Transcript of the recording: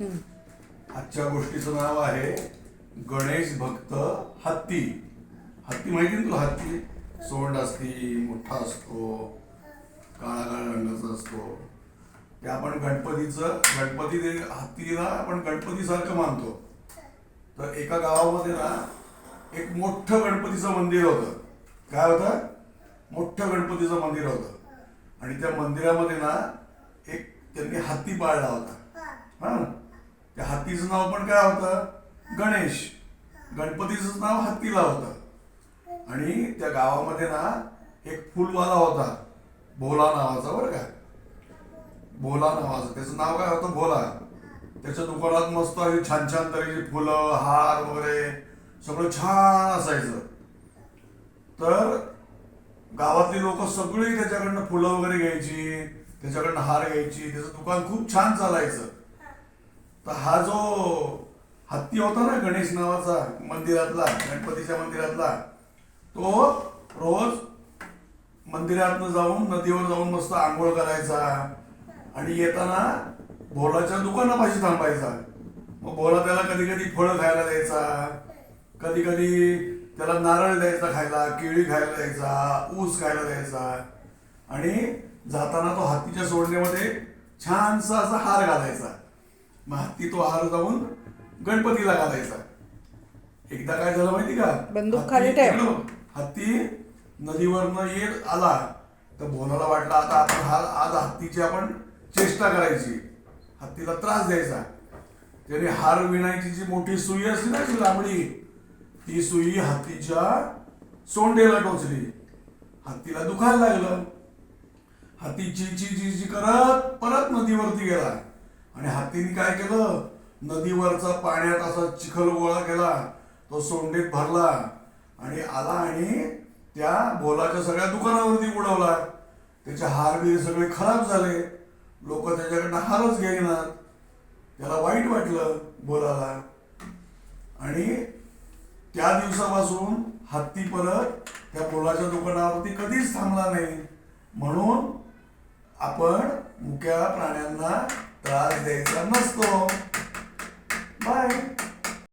आजच्या गोष्टीचं नाव आहे गणेश भक्त हत्ती. हत्ती माहिती ना तुला हत्ती? सोंड असती मोठा असतो काळा काळा रंगाचा असतो. ते आपण गणपतीचं गणपती ते हत्तीला आपण गणपतीसारखं मानतो. तर एका गावामध्ये ना एक मोठं गणपतीचं मंदिर होतं. काय होतं? मोठं गणपतीचं मंदिर होतं. आणि त्या मंदिरामध्ये ना एक त्यांनी हत्ती पाळला होता. हा? त्या हत्तीचं नाव पण काय होतं? गणेश. गणपतीचं नाव हत्तीला होतं. आणि त्या गावामध्ये ना एक फुलवाला होता. भोला नावाचा बरं का. भोला नावाचं. त्याचं नाव काय होतं? भोला. त्याच्या दुकानात मस्त अशी छान छान तऱ्हेची फुलं हार वगैरे सगळं छान असायचं. तर गावातली लोक सगळी त्याच्याकडनं फुलं वगैरे घ्यायची त्याच्याकडनं हार घ्यायची त्याचं दुकान खूप छान चालायचं. तर हा जो हत्ती होता ना गणेश नावाचा मंदिरातला गणपतीच्या मंदिरातला तो रोज मंदिरातनं जाऊन नदीवर जाऊन मस्त आंघोळ करायचा आणि येताना भोलाच्या दुकानापाशी थांबायचा. मग भोला त्याला कधी कधी फळं खायला द्यायचा कधी कधी त्याला नारळ द्यायचा खायला केळी खायला द्यायचा ऊस खायला द्यायचा. आणि जाताना तो हत्तीच्या सोडण्यामध्ये छानसा असा हार घालायचा. मग हत्ती तो हार जाऊन गणपतीला घालायचा. एकदा काय झालं माहिती का? बंदूक हत्ती खाली ठेव. हत्ती नदीवरनं येत आला. तर भोलाला वाटलं आता आपण हा आज हत्तीची आपण चेष्टा करायची. हत्तीला त्रास द्यायचा. त्याने हार विणायची जी मोठी सुई असते ना ती लांबडी ती सुई हत्तीच्या सोंडेला टोचली. हत्तीला दुखायला लागलं. हत्ती ची ची करत परत नदीवरती गेला. आणि हातीने काय केलं? नदीवरचा पाण्यात असा चिखल गोळा केला. तो सोंडेत भरला. आणि आला आणि त्या बोलाच्या सगळ्या दुकानावरती उडवला त्याचे हार बीर सगळे खराब झाले. लोक त्याच्याकडनं हारच घेणार. त्याला वाईट वाटलं बोलाला आणि त्या दिवसापासून हत्ती परत त्या बोलाच्या दुकानावरती कधीच थांबला नाही. म्हणून आपण मुक्या प्राण्यांना त्रास द्यायचा नसतो बाय